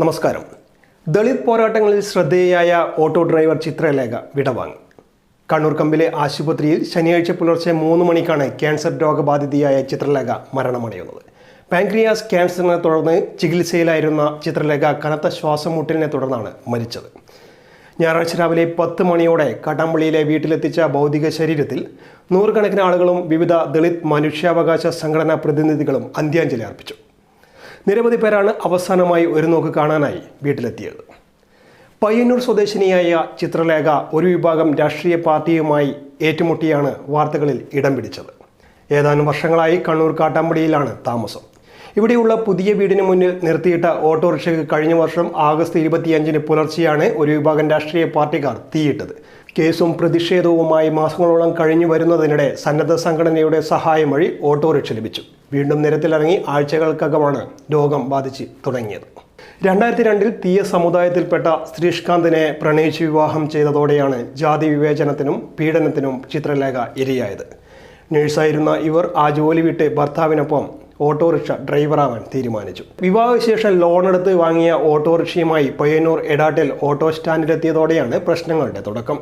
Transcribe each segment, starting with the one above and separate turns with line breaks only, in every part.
നമസ്കാരം. ദളിത് പോരാട്ടങ്ങളിൽ ശ്രദ്ധേയയായ ഓട്ടോ ഡ്രൈവർ ചിത്രലേഖ വിടവാങ്ങി. കണ്ണൂർ കമ്പിലെ ആശുപത്രിയിൽ ശനിയാഴ്ച പുലർച്ചെ മൂന്ന് മണിക്കാണ് ക്യാൻസർ രോഗബാധിതയായ ചിത്രലേഖ മരണമടയുന്നത്. പാൻക്രിയാസ് ക്യാൻസറിനെ തുടർന്ന് ചികിത്സയിലായിരുന്ന ചിത്രലേഖ കനത്ത ശ്വാസമുട്ടലിനെ തുടർന്നാണ് മരിച്ചത്. ഞായറാഴ്ച രാവിലെ പത്ത് മണിയോടെ കാട്ടാമ്പള്ളിയിലെ വീട്ടിലെത്തിച്ച ഭൗതിക ശരീരത്തിൽ നൂറുകണക്കിന് ആളുകളും വിവിധ ദളിത് മനുഷ്യാവകാശ സംഘടനാ പ്രതിനിധികളും അന്ത്യാഞ്ജലി അർപ്പിച്ചു. നിരവധി പേരാണ് അവസാനമായി ഒരു നോക്ക് കാണാനായി വീട്ടിലെത്തിയത്. പയ്യന്നൂർ സ്വദേശിനിയായ ചിത്രലേഖ ഒരു വിഭാഗം രാഷ്ട്രീയ പാർട്ടിയുമായി ഏറ്റുമുട്ടിയാണ് വാർത്തകളിൽ ഇടം പിടിച്ചത്. ഏതാനും വർഷങ്ങളായി കണ്ണൂർ കാട്ടാമ്പടിയിലാണ് താമസം. ഇവിടെയുള്ള പുതിയ വീടിന് മുന്നിൽ നിർത്തിയിട്ട ഓട്ടോറിക്ഷയ്ക്ക് കഴിഞ്ഞ വർഷം ആഗസ്റ്റ് ഇരുപത്തിയഞ്ചിന് പുലർച്ചെയാണ് ഒരു വിഭാഗം രാഷ്ട്രീയ പാർട്ടിക്കാർ തീയിട്ടത്. കേസും പ്രതിഷേധവുമായി മാസങ്ങളോളം കഴിഞ്ഞു വരുന്നതിനിടെ സന്നദ്ധ സംഘടനയുടെ സഹായം വഴി ഓട്ടോറിക്ഷ ലഭിച്ചു. വീണ്ടും നിരത്തിലിറങ്ങി ആഴ്ചകൾക്കകമാണ് രോഗം ബാധിച്ച് തുടങ്ങിയത്. രണ്ടായിരത്തി രണ്ടിൽ തീയ സമുദായത്തിൽപ്പെട്ട ശ്രീഷ്കാന്തിനെ പ്രണയിച്ച് വിവാഹം ചെയ്തതോടെയാണ് ജാതി വിവേചനത്തിനും പീഡനത്തിനും ചിത്രലേഖ ഇരയായത്. നഴ്സായിരുന്ന ഇവർ ആ ജോലി വിട്ട് ഭർത്താവിനൊപ്പം ഓട്ടോറിക്ഷ ഡ്രൈവറാവാൻ തീരുമാനിച്ചു. വിവാഹശേഷം ലോണെടുത്ത് വാങ്ങിയ ഓട്ടോറിക്ഷയുമായി പയ്യന്നൂർ എടാട്ടിൽ ഓട്ടോ സ്റ്റാൻഡിലെത്തിയതോടെയാണ് പ്രശ്നങ്ങളുടെ തുടക്കം.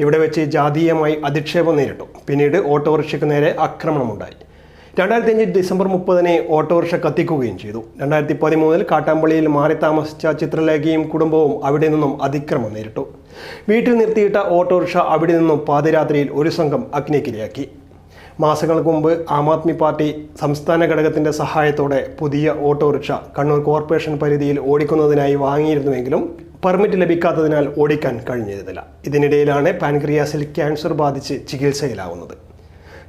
ഇവിടെ വെച്ച് ജാതീയമായി അധിക്ഷേപം നേരിട്ടു. പിന്നീട് ഓട്ടോറിക്ഷയ്ക്ക് നേരെ ആക്രമണമുണ്ടായി. രണ്ടായിരത്തി അഞ്ച് ഡിസംബർ മുപ്പതിന് ഓട്ടോറിക്ഷ കത്തിക്കുകയും ചെയ്തു. രണ്ടായിരത്തി പതിമൂന്നിൽ കാട്ടാമ്പള്ളിയിൽ മാറി താമസിച്ച ചിത്രലേഖയും കുടുംബവും അവിടെ നിന്നും അതിക്രമം നേരിട്ടു. വീട്ടിൽ നിർത്തിയിട്ട ഓട്ടോറിക്ഷ അവിടെ നിന്നും പാതിരാത്രിയിൽ ഒരു സംഘം അഗ്നിക്കിരയാക്കി. മാസങ്ങൾക്ക് മുമ്പ് ആം ആദ്മി പാർട്ടി സംസ്ഥാന ഘടകത്തിന്റെ സഹായത്തോടെ പുതിയ ഓട്ടോറിക്ഷ കണ്ണൂർ കോർപ്പറേഷൻ പരിധിയിൽ ഓടിക്കുന്നതിനായി വാങ്ങിയിരുന്നുവെങ്കിലും പെർമിറ്റ് ലഭിക്കാത്തതിനാൽ ഓടിക്കാൻ കഴിഞ്ഞിരുന്നില്ല. ഇതിനിടയിലാണ് പാൻക്രിയാസിൽ ക്യാൻസർ ബാധിച്ച് ചികിത്സയിലാവുന്നത്.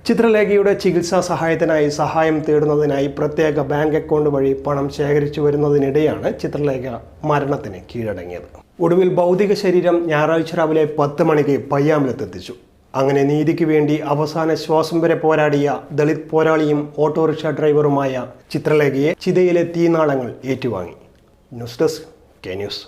ചിത്രലേഖയുടെ ചികിത്സാ സഹായത്തിനായി സഹായം തേടുന്നതിനായി പ്രത്യേക ബാങ്ക് അക്കൗണ്ട് വഴി പണം ശേഖരിച്ചു വരുന്നതിനിടെയാണ് ചിത്രലേഖ മരണത്തിന് കീഴടങ്ങിയത്. ഒടുവിൽ ഭൗതിക ശരീരം ഞായറാഴ്ച രാവിലെ പത്ത് മണിക്ക് പയ്യാമ്പലത്തെത്തിച്ചു അങ്ങനെ നീതിക്ക് വേണ്ടി അവസാന ശ്വാസം വരെ പോരാടിയ ദളിത് പോരാളിയും ഓട്ടോറിക്ഷ ഡ്രൈവറുമായ ചിത്രലേഖയെ ചിതയിലെ തീനാളങ്ങൾ ഏറ്റുവാങ്ങി. News desk K news.